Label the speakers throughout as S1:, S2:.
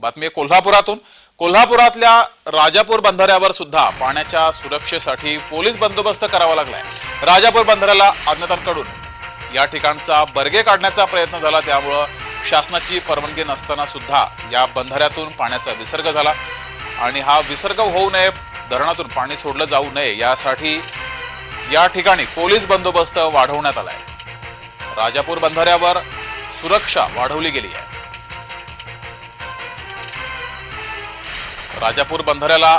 S1: बातमी आहे कोल्हापुरातून. कोल्हापुरातल्या राजापूर बंधाऱ्यावर सुद्धा पाण्याच्या सुरक्षेसाठी पोलीस बंदोबस्त करावा लागलाय. राजापूर बंधाऱ्याला अज्ञातांकडून या ठिकाणचा बर्गे काढण्याचा प्रयत्न झाला. त्यामुळं शासनाची परवानगी नसताना सुद्धा या बंधाऱ्यातून पाण्याचा विसर्ग झाला. आणि हा विसर्ग होऊ नये धरणातून पाणी सोडलं जाऊ नये यासाठी या ठिकाणी पोलीस बंदोबस्त वाढवण्यात आलाय. राजापूर बंधाऱ्यावर सुरक्षा वाढवली गेली आहे. राजापूर बंधाऱ्याला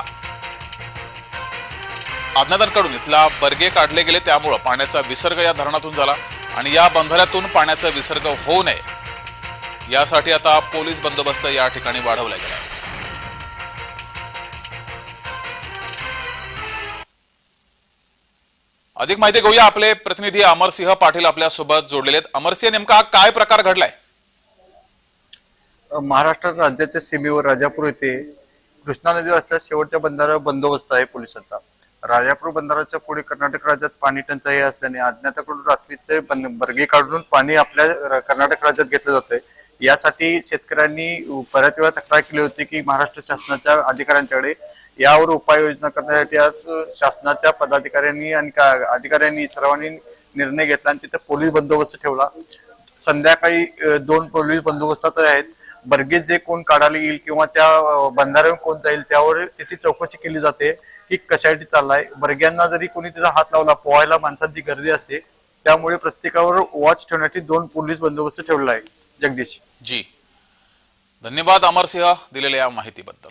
S1: अज्ञातांकडून इथला बर्गे काढले गेले. त्यामुळं पाण्याचा विसर्ग या धरणातून झाला आणि या बंधाऱ्यातून पाण्याचा विसर्ग होऊ नये. यासाठी आता पोलीस बंदोबस्त या ठिकाणी वाढवला गेला. अधिक माहिती घेऊया. आपले प्रतिनिधी अमरसिंह पाटील आपल्यासोबत जोडलेले आहेत. अमरसिंह नेमका काय प्रकार घडलाय?
S2: महाराष्ट्र राज्याच्या सीमेवर राजापूर येथे कृष्णा नदी असल्यास शेवटच्या बंधाऱ्यावर बंदोबस्त आहे पोलिसांचा. राजापूर बंधाराच्या पुढे कर्नाटक राज्यात पाणी टंचाई असल्याने अज्ञाताकडून रात्रीचे बंद- काढून पाणी आपल्या कर्नाटक राज्यात घेतलं जातंय. यासाठी शेतकऱ्यांनी बऱ्याच वेळा तक्रार केली होती की महाराष्ट्र शासनाच्या अधिकाऱ्यांच्याकडे यावर उपाययोजना करण्यासाठी आज शासनाच्या पदाधिकाऱ्यांनी आणि का- अधिकाऱ्यांनी सर्वांनी निर्णय घेतला आणि तिथे पोलीस बंदोबस्त ठेवला. संध्याकाळी दोन पोलीस बंदोबस्तात आहेत. बर्गेत जे कोण काढायला येईल किंवा त्या अ, बंधाऱ्यावर कोण जाईल त्यावर तिथे चौकशी केली जाते की कशासाठी चाललाय. बर्ग्यांना जरी कोणी तिचा हात लावला पोहायला माणसांची गर्दी असते त्यामुळे प्रत्येकावर वॉच ठेवण्यासाठी दोन पोलीस बंदोबस्त ठेवला आहे जगदीश.
S1: जी. धन्यवाद अमरसिंह दिलेल्या या माहितीबद्दल.